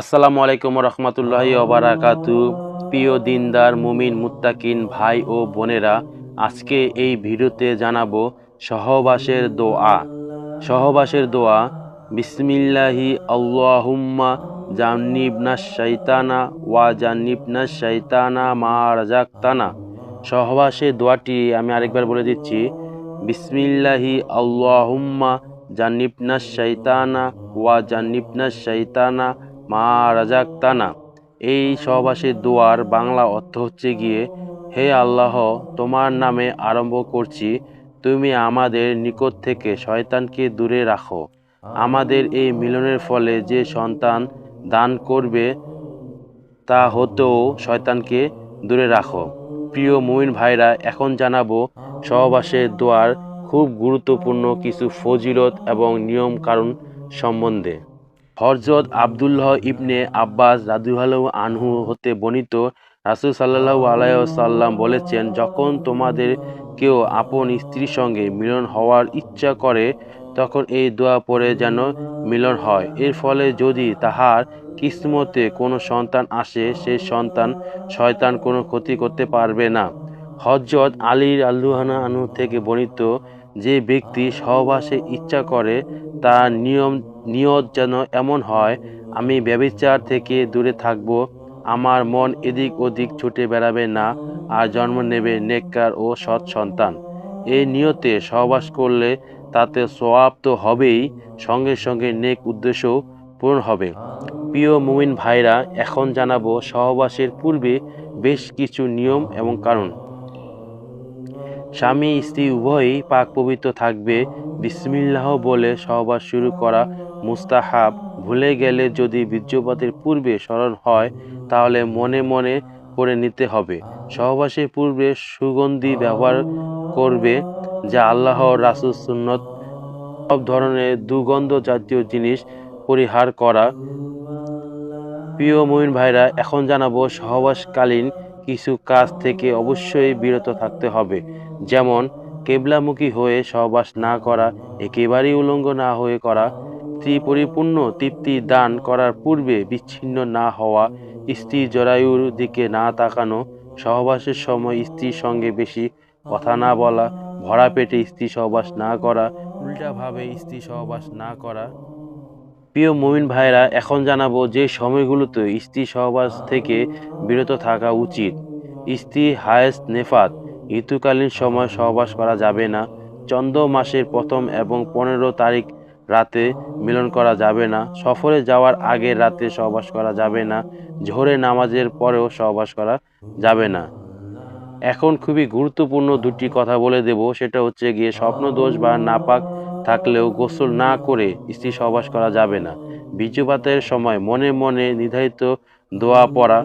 আসসালামু আলাইকুম রহমতুল্লাহি ওবারাকাতু। প্রিয় দিনদার, মুমিন, মুত্তাকিন ভাই ও বোনেরা, আজকে এই ভিডিওতে জানাব সহবাসের দোয়া। সহবাসের দোয়া, বিসমিল্লাহি আল্লাহুম্মা জান্নিবনা শৈতানা ওয়া জান্নিবনা শৈতানা মা রাজাক্তানা সহবাসের দোয়াটি আমি আরেকবার বলে দিচ্ছি, বিসমিল্লাহি আল্লাহুম্মা জান্নিবনা শৈতানা ওয়া জান্নিবনা শৈতানা মা রাজাক তানা, এই সহবাসের দোয়ার বাংলা অর্থ হচ্ছে গিয়ে, হে আল্লাহ, তোমার নামে আরম্ভ করছি, তুমি আমাদের নিকট থেকে শয়তানকে দূরে রাখো। আমাদের এই মিলনের ফলে যে সন্তান দান করবে, তা হতেও শয়তানকে দূরে রাখো। প্রিয় মুমিন ভাইরা, এখন জানাব, সহবাসের দোয়ার খুব গুরুত্বপূর্ণ কিছু ফজিলত এবং নিয়ম কারণ সম্বন্ধে। হরজত আবদুল্লাহ ইবনে আব্বাস রাদুহালু আনহু হতে বর্ণিত, রাসুল সাল্লাহু আলাইসাল্লাম বলেছেন, যখন তোমাদের কেউ আপন স্ত্রীর সঙ্গে মিলন হওয়ার ইচ্ছা করে, তখন এই দোয়া পড়ে যেন মিলন হয়। এর ফলে যদি তাহার কিসমতে কোনো সন্তান আসে সেই সন্তান শয়তান কোনো ক্ষতি করতে পারবে না। হজরত আলীর আল্লুহানা আনু থেকে বর্ণিত যে ব্যক্তি সহবাসে ইচ্ছা করে, তার নিয়ম নিয়ত যেন এমন হয়, আমি ব্যবিচার থেকে দূরে থাকব, আমার মন এদিক ওদিক ছুটে বেড়াবে না, আর জন্ম নেবে নেককার ও সৎ সন্তান। এই নিয়তে সহবাস করলে তাতে সোয়াব তো হবেই, সঙ্গে সঙ্গে নেক উদ্দেশ্যও পূরণ হবে। প্রিয় মুমিন ভাইরা, এখন জানাব সহবাসের পূর্বে বেশ কিছু নিয়ম এবং কারণ। স্বামী, স্ত্রী উভয়ই পাক পবিত্র থাকবে। বিসমিল্লাহ বলে সহবাস শুরু করা মুস্তাহাব। ভুলে গেলে যদি বীর্যপাতের পূর্বে স্মরণ হয়, তাহলে মনে মনে করে নিতে হবে। সহবাসের পূর্বে সুগন্ধি ব্যবহার করবে, যা আল্লাহ রাসুল সুন্নত। সব ধরনের দুগন্ধ জাতীয় জিনিস পরিহার করা। প্রিয় মমিন ভাইরা, এখন জানাব সহবাসকালীন কিছু কাজ থেকে অবশ্যই বিরত থাকতে হবে। যেমন, কেবলামুখী হয়ে সহবাস না করা, একেবারেই উলঙ্গ না হয়ে করা স্ত্রী পরিপূর্ণ তৃপ্তি দান করার পূর্বে বিচ্ছিন্ন না হওয়া, স্ত্রী জরায়ুর দিকে না তাকানো, সহবাসের সময় স্ত্রীর সঙ্গে বেশি কথা না বলা, ভরা পেটে স্ত্রী সহবাস না করা, উল্টাভাবে স্ত্রী সহবাস না করা। প্রিয় মুমিন ভাইরা, এখন জানাব যে সময়গুলোতে স্ত্রী সহবাস থেকে বিরত থাকা উচিত। স্ত্রী হায়েস্ট নেফাত, ঋতুকালীন সময় সহবাস করা যাবে না, চন্দ্র মাসের প্রথম এবং পনেরো তারিখ রাতে মিলন করা যাবে না, সফরে যাওয়ার আগে রাতে সহবাস করা যাবে না ঝোরে নামাজের পরেও সহবাস করা যাবে না। এখন খুবই গুরুত্বপূর্ণ দুটি কথা বলে দেব, সেটা হচ্ছে গিয়ে স্বপ্নদোষ বা নাপাক থাকলেও গোসল না করে স্ত্রী সহবাস করা যাবে না। বীর্যপাতের সময় মনে মনে নির্ধারিত দোয়া পড়া